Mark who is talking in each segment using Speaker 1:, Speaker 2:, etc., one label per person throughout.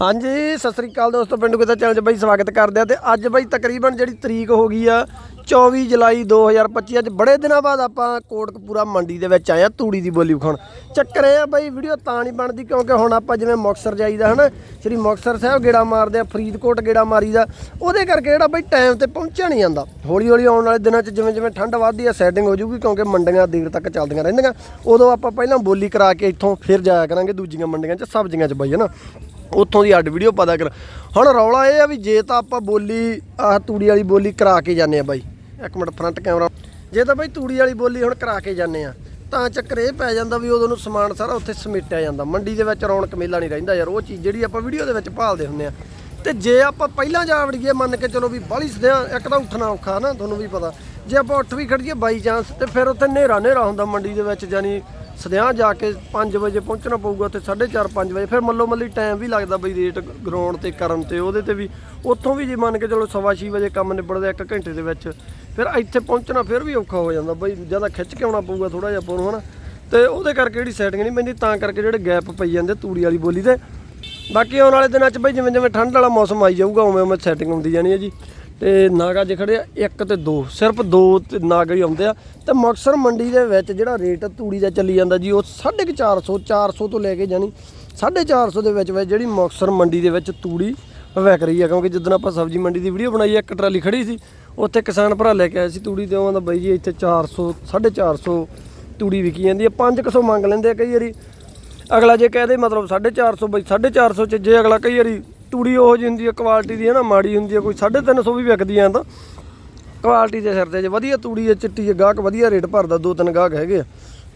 Speaker 1: ਹਾਂਜੀ, ਸਤਿ ਸ੍ਰੀ ਅਕਾਲ ਦੋਸਤੋ, ਪਿੰਡੂ ਕਿਤਾ ਚੈਨਲ 'ਚ ਬਾਈ ਸਵਾਗਤ ਕਰਦੇ ਆ ਤੇ ਅੱਜ ਬਾਈ ਤਕਰੀਬਨ ਜਿਹੜੀ ਤਰੀਕ ਹੋ ਗਈ ਆ 24 ਜੁਲਾਈ 2025 ਅੱਜ ਬੜੇ ਦਿਨਾਂ ਬਾਅਦ ਆਪਾਂ ਕੋਟਕਪੂਰਾ ਮੰਡੀ ਦੇ ਵਿੱਚ ਆਏ ਆ ਤੂੜੀ ਦੀ ਬੋਲੀ ਵਿਖਾਉਣ। ਚੱਕਰ ਇਹ ਆ ਬਾਈ, ਵੀਡੀਓ ਤਾਂ ਨਹੀਂ ਬਣਦੀ ਕਿਉਂਕਿ ਹੁਣ ਆਪਾਂ ਜਿਵੇਂ ਮੁਕਤਸਰ ਜਾਈਦਾ ਹਨਾ, ਸ੍ਰੀ ਮੁਕਤਸਰ ਸਾਹਿਬ ਗੇੜਾ ਮਾਰਦੇ ਆ, ਫਰੀਦਕੋਟ ਗੇੜਾ ਮਾਰੀਦਾ, ਉਹਦੇ ਕਰਕੇ ਜਿਹੜਾ ਬਾਈ ਟਾਈਮ ਤੇ ਪਹੁੰਚਿਆ ਨਹੀਂ ਜਾਂਦਾ। ਹੌਲੀ ਹੌਲੀ ਆਉਣ ਵਾਲੇ ਦਿਨਾਂ 'ਚ ਜਿਵੇਂ ਜਿਵੇਂ ਠੰਡ ਵੱਧਦੀ ਆ ਸੈਟਿੰਗ ਹੋ ਜੂਗੀ ਕਿਉਂਕਿ ਮੰਡੀਆਂ ਦੇਰ ਤੱਕ ਚੱਲਦੀਆਂ ਰਹਿੰਦੀਆਂ। ਉਦੋਂ ਆਪਾਂ ਪਹਿਲਾਂ ਬੋਲੀ ਕਰਾ ਕੇ ਇੱਥੋਂ ਫਿਰ ਜਾਇਆ ਕਰਾਂਗੇ ਦੂਜੀਆਂ ਮੰਡੀਆਂ 'ਚ, ਸਬਜ਼ੀਆਂ 'ਚ ਬਾਈ ਹੈ ਨਾ ਉੱਥੋਂ ਦੀ ਅੱਡ ਵੀਡੀਓ ਪਤਾ ਕਰ। ਹੁਣ ਰੌਲਾ ਇਹ ਆ ਵੀ ਜੇ ਤਾਂ ਆਪਾਂ ਬੋਲੀ, ਆਹ ਤੂੜੀ ਵਾਲੀ ਬੋਲੀ ਕਰਾ ਕੇ ਜਾਂਦੇ ਆ ਬਾਈ। ਇੱਕ ਮਿੰਟ ਫਰੰਟ ਕੈਮਰਾ ਜੇ ਤਾਂ ਬਾਈ ਤੂੜੀ ਵਾਲੀ ਬੋਲੀ ਹੁਣ ਕਰਾ ਕੇ ਜਾਂਦੇ ਆ, ਤਾਂ ਚੱਕਰ ਇਹ ਪੈ ਜਾਂਦਾ ਵੀ ਉਦੋਂ ਨੂੰ ਸਮਾਨ ਸਾਰਾ ਉੱਥੇ ਸਮੇਟਿਆ ਜਾਂਦਾ। ਮੰਡੀ ਦੇ ਵਿੱਚ ਰੌਣਕ ਮੇਲਾ ਨਹੀਂ ਰਹਿੰਦਾ ਯਾਰ, ਉਹ ਚੀਜ਼ ਜਿਹੜੀ ਆਪਾਂ ਵੀਡੀਓ ਦੇ ਵਿੱਚ ਭਾਲਦੇ ਹੁੰਦੇ ਆ। ਤੇ ਜੇ ਆਪਾਂ ਪਹਿਲਾਂ ਜਾ ਵੜੀਏ, ਮੰਨ ਕੇ ਚਲੋ ਵੀ ਬਾਹਲੀ ਸਦਿਆਂ ਇੱਕ ਤਾਂ ਉੱਠਣਾ ਔਖਾ ਨਾ, ਤੁਹਾਨੂੰ ਵੀ ਪਤਾ। ਜੇ ਆਪਾਂ ਉੱਠ ਵੀ ਖੜੀਏ ਬਾਈ ਚਾਂਸ ਤੇ ਫਿਰ ਉੱਥੇ ਹਨੇਰਾ ਹਨੇਰਾ ਹੁੰਦਾ ਮੰਡੀ ਦੇ ਵਿੱਚ ਜਾਨੀ ਸਦਿਆਂ ਜਾ ਕੇ 5 ਵਜੇ ਪਹੁੰਚਣਾ ਪਊਗਾ ਤੇ 4:30 5 ਵਜੇ। ਫਿਰ ਮੱਲੋ ਮੱਲੀ ਟਾਈਮ ਵੀ ਲੱਗਦਾ ਬਈ ਰੇਟ ਗਰਾਊਂਡ ਤੇ ਕਰਨ ਤੇ, ਉਹਦੇ ਤੇ ਵੀ। ਉੱਥੋਂ ਵੀ ਜੇ ਮੰਨ ਕੇ ਚਲੋ ਸਵਾ ਛੇ ਵਜੇ ਕੰਮ ਨਿਬੜਦਾ ਇੱਕ ਘੰਟੇ ਦੇ ਵਿੱਚ, ਫਿਰ ਇੱਥੇ ਪਹੁੰਚਣਾ ਫਿਰ ਵੀ ਔਖਾ ਹੋ ਜਾਂਦਾ ਬਈ, ਜ਼ਿਆਦਾ ਖਿੱਚ ਕੇ ਆਉਣਾ ਪਊਗਾ ਥੋੜਾ ਜਿਹਾ ਆਪਾਂ ਨੂੰ ਹਨਾ। ਤੇ ਉਹਦੇ ਕਰਕੇ ਜਿਹੜੀ ਸੈਟਿੰਗ ਨਹੀਂ ਪੈਂਦੀ, ਤਾਂ ਕਰਕੇ ਜਿਹੜੇ ਗੈਪ ਪਈ ਜਾਂਦੇ ਤੂੜੀ ਵਾਲੀ ਬੋਲੀ ਤੇ। ਬਾਕੀ ਆਉਣ ਵਾਲੇ ਦਿਨਾਂ 'ਚ ਬਈ ਜਿਵੇਂ ਜਿਵੇਂ ਠੰਡ ਵਾਲਾ ਮੌਸਮ ਆਈ ਜਾਊਗਾ ਉਵੇਂ ਉਵੇਂ ਸੈਟਿੰਗ ਹੁੰਦੀ ਜਾਣੀ ਹੈ ਜੀ। ਤੇ ਨਾਗਾ ਜੇ ਖੜੇ ਆ, ਇੱਕ ਤੇ ਦੋ, ਸਿਰਫ ਦੋ ਤੇ ਨਾਗ ਹੀ ਆਉਂਦੇ ਆ। ਤੇ ਮੁਕਤਸਰ ਮੰਡੀ ਦੇ ਵਿੱਚ ਜਿਹੜਾ ਰੇਟ ਤੂੜੀ ਦਾ ਚੱਲੀ ਜਾਂਦਾ ਜੀ, ਉਹ 450 400 ਤੋਂ ਲੈ ਕੇ ਜਾਣੀ 450 ਦੇ ਵਿੱਚ ਵਿੱਚ ਜਿਹੜੀ ਮੁਕਤਸਰ ਮੰਡੀ ਦੇ ਵਿੱਚ ਤੂੜੀ ਵਿਕ ਰਹੀ ਆ। ਕਿਉਂਕਿ ਜਦੋਂ ਆਪਾਂ ਸਬਜ਼ੀ ਮੰਡੀ ਦੀ ਵੀਡੀਓ ਬਣਾਈ, ਇੱਕ ਟਰਾਲੀ ਖੜੀ ਸੀ, ਉੱਥੇ ਕਿਸਾਨ ਭਰਾ ਲੈ ਕੇ ਆਏ ਸੀ ਤੂੜੀ ਤੇ ਉਹਨਾਂ ਦਾ ਬਾਈ ਜੀ ਇੱਥੇ 400 450 ਤੂੜੀ ਵਿਕੀ ਜਾਂਦੀ ਹੈ 500 ਮੰਗ ਲੈਂਦੇ ਆ ਕਈ ਵਾਰੀ। ਅਗਲਾ ਜੇ ਕਹਦੇ ਮਤਲਬ 450 ਬਈ 450 ਚ ਜੇ ਅਗਲਾ ਕਈ ਵਾਰੀ ਤੂੜੀ ਉਹ ਜਿਹੀ ਹੁੰਦੀ ਹੈ ਕੁਆਲਿਟੀ ਦੀ ਹੈ ਨਾ, ਮਾੜੀ ਹੁੰਦੀ ਹੈ ਕੋਈ 350 ਵੀ ਵਿਕਦੀ ਆ ਤਾਂ। ਕੁਆਲਿਟੀ ਦੇ ਸਿਰ ਤੇ ਜੇ ਵਧੀਆ ਤੂੜੀ ਹੈ ਚਿੱਟੀ ਹੈ ਗਾਹਕ ਵਧੀਆ ਰੇਟ ਭਰਦਾ, ਦੋ ਤਿੰਨ ਗਾਹਕ ਹੈਗੇ ਆ,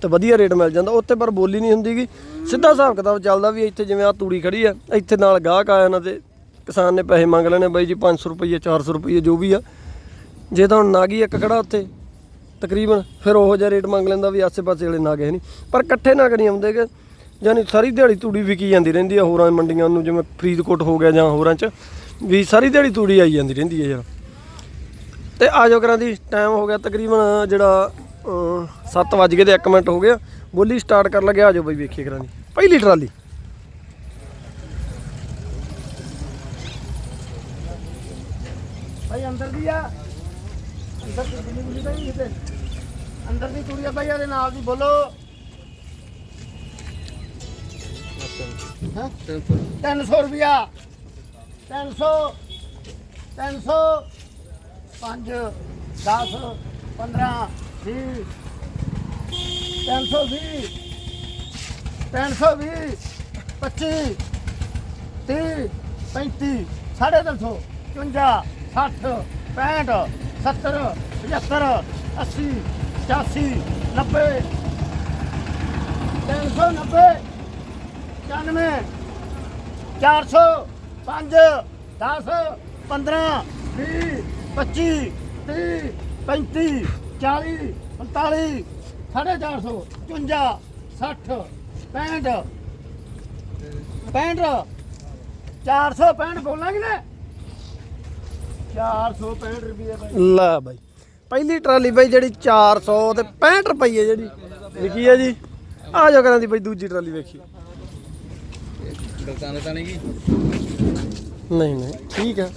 Speaker 1: ਤੇ ਵਧੀਆ ਰੇਟ ਮਿਲ ਜਾਂਦਾ। ਉੱਥੇ ਪਰ ਬੋਲੀ ਨਹੀਂ ਹੁੰਦੀਗੀ ਸਿੱਧਾ ਹਿਸਾਬ ਕਿਤਾਬ ਚੱਲਦਾ ਵੀ ਇੱਥੇ ਜਿਵੇਂ ਆ ਤੂੜੀ ਖੜੀ ਆ, ਇੱਥੇ ਨਾਲ ਗਾਹਕ ਆਇਆ ਨਾ ਤੇ ਕਿਸਾਨ ਨੇ ਪੈਸੇ ਮੰਗ ਲੈਣੇ, ਬਾਈ ਜੀ 500 ਰੁਪਏ 400 ਰੁਪਏ ਜੋ ਵੀ ਆ। ਜੇ ਤਾਂ ਹੁਣ ਨਾਗੀ ਇੱਕ ਖੜਾ ਉੱਥੇ, ਤਕਰੀਬਨ, ਫਿਰ ਉਹੋ ਜਿਹਾ ਰੇਟ ਮੰਗ ਲੈਂਦਾ ਵੀ ਆਸੇ-ਪਾਸੇ ਵਾਲੇ ਨਾਗੇ ਨਹੀਂ ਪਰ ਇਕੱਠੇ ਨਾਗ ਨਹੀਂ ਆਉਂਦੇਗੇ ਯਾਨੀ ਸਾਰੀ ਦਿਹਾੜੀ ਤੂੜੀ ਵਿਕੀ ਜਾਂਦੀ ਰਹਿੰਦੀ ਆ ਹੋਰਾਂ ਮੰਡੀਆਂ ਨੂੰ, ਜਿਵੇਂ ਫਰੀਦਕੋਟ ਹੋ ਗਿਆ ਜਾਂ ਹੋਰਾਂ 'ਚ, ਵੀ ਸਾਰੀ ਦਿਹਾੜੀ ਤੂੜੀ ਆਈ ਜਾਂਦੀ ਰਹਿੰਦੀ ਹੈ ਯਾਰ। ਤੇ ਆ ਕਰਾਂ ਦੀ ਟਾਈਮ ਹੋ ਗਿਆ ਤਕਰੀਬਨ ਜਿਹੜਾ 7 ਵਜ ਗਏ ਤੇ 1 ਮਿੰਟ ਹੋ ਗਿਆ। ਬੋਲੀ ਸਟਾਰਟ ਕਰ ਲੱਗਿਆ ਆ ਬਈ ਵੇਖੀਏ ਕਰਾਂ ਦੀ। ਪਹਿਲੀ ਟਰਾਲੀ।
Speaker 2: ਭਾਈ, ਅੰਦਰ ਦੀ ਆ। ਅੰਦਰ ਦੀ ਅੰਦਰ ਦੀ ਕੁੜੀ ਆ ਭਾਈ, ਇਹਦੇ ਨਾਲ ਦੀ, ਬੋਲੋ। ਹਾਂ 300 ਰੁਪਿਆ 300 300 5 10 15 20 320 320 25 30 35 ਸਾਢੇ ਤਿੰਨ ਸੌ 55 60 65 70 75 80 85 90 390 95 400 5 10 15 20 25 30 35 40 45 ਸਾਢੇ 400 55 60 65 65 465 ਬੋਲਾਂਗੇ ਨਾ। 465 ਰੁਪਏ ਭਾਈ
Speaker 1: ਲੈ ਬਾਈ, ਪਹਿਲੀ ਟਰਾਲੀ ਬਾਈ ਜਿਹੜੀ 400 ਤੇ 65 ਰੁਪਏ ਜਿਹੜੀ ਵਿਕੀ ਹੈ ਜੀ? ਆ ਜਾ ਕਰਾਂ ਦੀ ਬਾਈ, ਦੂਜੀ ਟਰਾਲੀ ਵੇਖੀ।
Speaker 3: ਗਲਤਾਂ ਤਾਂ ਨਹੀਂ
Speaker 1: ਨਹੀਂ ਨਹੀਂ ਠੀਕ ਹੈ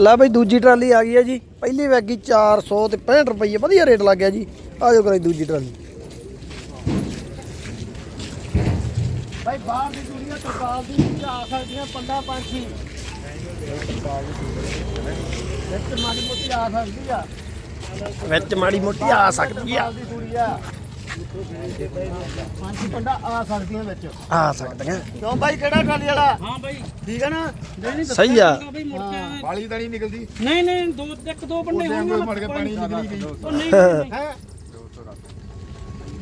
Speaker 1: ਲੈ ਬਾਈ ਦੂਜੀ ਟਰਾਲੀ ਆ ਗਈ ਹੈ ਜੀ। ਪਹਿਲੀ ਵੈਗੀ 400 ਤੇ 65 ਰੁਪਏ ਵਧੀਆ ਰੇਟ ਲੱਗ ਗਿਆ ਜੀ। ਆ ਜਾਓ ਕਰਾਂ ਦੀ ਦੂਜੀ ਟਰਾਲੀ।
Speaker 2: ਭਾਈ ਬਾਹਰ ਦੀ ਦੁਨੀਆ ਤਰਪਾਲ ਦੀ ਵੀ ਆ ਸਕਦੀਆਂ ਪੰਡਾ ਪੰਛੀ। ਇੱਕ ਮਾੜੀ ਮੋਟੀ ਆ ਸਕਦੀ ਆ।
Speaker 1: ਵਿੱਚ ਮਾੜੀ ਮੋਟੀ ਆ ਸਕਦੀ ਆ।
Speaker 2: ਪੰਛੀ ਪੰਡਾ ਆ ਸਕਦੀਆਂ ਵਿੱਚ।
Speaker 1: ਆ ਸਕਦੀਆਂ।
Speaker 2: ਕਿਉਂ ਭਾਈ ਕਿਹੜਾ ਟਰਾਲੀ ਵਾਲਾ? ਹਾਂ ਭਾਈ ਠੀਕ ਹੈ ਨਾ?
Speaker 1: ਸਹੀ ਆ।
Speaker 3: ਵਾਲੀ ਤਾਂ ਨਹੀਂ ਨਿਕਲਦੀ।
Speaker 4: ਨਹੀਂ ਨਹੀਂ ਦੋ ਇੱਕ ਦੋ
Speaker 3: ਉਹਦੇ
Speaker 4: ਹੋਣਗੇ
Speaker 3: ਫੜ ਕੇ ਪਾਣੀ ਨਿਕਲੀ ਗਈ।
Speaker 4: ਉਹ ਨਹੀਂ ਨਹੀਂ,
Speaker 2: ਹੈ?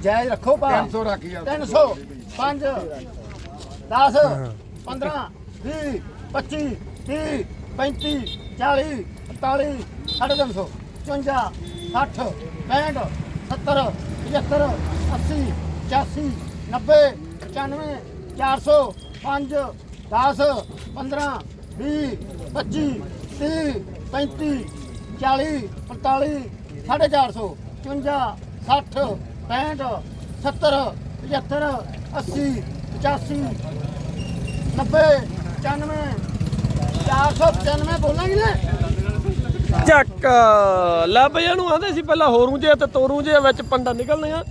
Speaker 2: ਜਾਇਜ਼ ਰੱਖੋ ਪਾ
Speaker 3: 300 ਰੱਖੀ ਆ।
Speaker 2: 300 5 10 15 20 25 30 35 40 45 350 55 60 65 70 75 80 85 90 95 400 5 10 15 20 25 30 35 40 45 450 55 60 65 70 75 80 85 90 95 495 ਬੋਲਾਂਗੇ ਨਾ?
Speaker 1: ਚੱਕ ਲੈ ਬਈ ਇਹਨੂੰ ਆਂਦੇ ਸੀ ਪਹਿਲਾਂ ਹੋਰੂ ਜੇ ਤੇ ਤੋਰੂ ਜੇ ਵਿੱਚ ਪੰਡਾ ਨਿਕਲਣੀਆਂ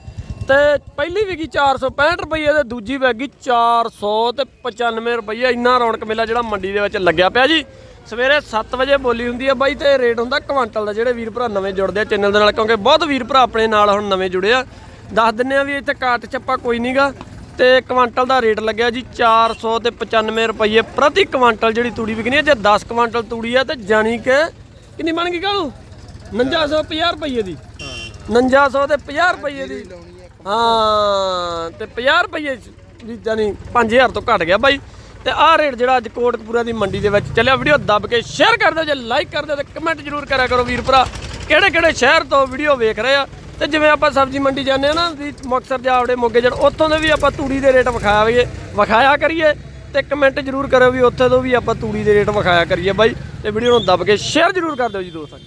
Speaker 1: ਤੇ ਪਹਿਲੀ ਵਿਕੀ 465 ਰੁਪਏ ਤੇ ਦੂਜੀ ਵਿਕੀ 400 ਤੇ 95 ਰੁਪਏ ਇੰਨਾ ਰੌਣਕ ਮੇਲਾ ਜਿਹੜਾ ਮੰਡੀ ਦੇ ਵਿੱਚ ਲੱਗਿਆ ਪਿਆ ਜੀ। ਸਵੇਰੇ 7 ਵਜੇ ਬੋਲੀ ਹੁੰਦੀ ਹੈ ਬਾਈ ਤੇ ਰੇਟ ਹੁੰਦਾ ਕੁਆਂਟਲ ਦਾ, ਜਿਹੜੇ ਵੀਰ ਭਰਾ ਨਵੇਂ ਜੁੜਦੇ ਆ ਚੈਨਲ ਦੇ ਨਾਲ, ਕਿਉਂਕਿ ਬਹੁਤ ਵੀਰ ਭਰਾ ਆਪਣੇ ਨਾਲ ਹੁਣ ਨਵੇਂ ਜੁੜੇ ਆ। ਦੱਸ ਦਿੰਨੇ ਆ ਵੀ ਇੱਥੇ ਕਾਟ ਚੱਪਾ ਕੋਈ ਨਹੀਂਗਾ ਤੇ ਕੁਆਂਟਲ ਦਾ ਰੇਟ ਲੱਗਿਆ ਜੀ 400 ਤੇ 95 ਰੁਪਏ ਪ੍ਰਤੀ ਕੁਆਂਟਲ ਜਿਹੜੀ ਤੂੜੀ ਵਿਕਣੀ ਹੈ ਜੇ 10 ਕੁਆਂਟਲ ਤੂੜੀ ਆ ਤੇ ਜਾਣੀ ਕਿ ਕਿੰਨੀ ਬਣ ਗਈ ਕਾਲੂ 4950 ਰੁਪਏ ਦੀ। 4900 ਤੇ 50 ਰੁਪਏ ਦੀ। ਹਾਂ, ਤੇ 50 ਰੁਪਏ ਦੀ ਜਾਨੀ 5000 ਤੋਂ ਘਟ ਗਿਆ ਬਾਈ। ਤੇ ਆਹ ਰੇਟ ਜਿਹੜਾ ਅੱਜ ਕੋਟਕਪੂਰਾ ਦੀ ਮੰਡੀ ਦੇ ਵਿੱਚ ਚੱਲਿਆ। ਵੀਡੀਓ ਦੱਬ ਕੇ ਸ਼ੇਅਰ ਕਰ ਦਿਓ, ਜੇ ਲਾਈਕ ਕਰ ਦਿਓ ਤੇ ਕਮੈਂਟ ਜ਼ਰੂਰ ਕਰਿਆ ਕਰੋ ਵੀਰ ਭਰਾ। ਕਿਹੜੇ ਕਿਹੜੇ ਸ਼ਹਿਰ ਤੋਂ ਵੀਡੀਓ ਵੇਖ ਰਹੇ ਆ? ਤੇ ਜਿਵੇਂ ਆਪਾਂ ਸਬਜ਼ੀ ਮੰਡੀ ਜਾਂਦੇ ਆ ਨਾ, ਵੀ ਮੁਕਤਸਰ ਜਾਵੜੇ ਮੋਗੇ ਜੜ ਉੱਥੋਂ ਦੇ ਵੀ ਆਪਾਂ ਤੂੜੀ ਦੇ ਰੇਟ ਵਿਖਾਵਾਂਗੇ ਵਿਖਾਇਆ ਕਰੀਏ। ਤੇ ਕਮੈਂਟ ਜ਼ਰੂਰ ਕਰਿਓ ਵੀ ਉੱਥੇ ਤੋਂ ਵੀ ਆਪਾਂ ਤੂੜੀ ਦੇ ਰੇਟ ਵਿਖਾਇਆ ਕਰੀਏ ਬਾਈ ਤੇ ਵੀਡੀਓ ਨੂੰ ਦੱਬ ਕੇ ਸ਼ੇਅਰ ਜ਼ਰੂਰ ਕਰ ਦਿਓ ਜੀ ਦੋਸਤਾਂ।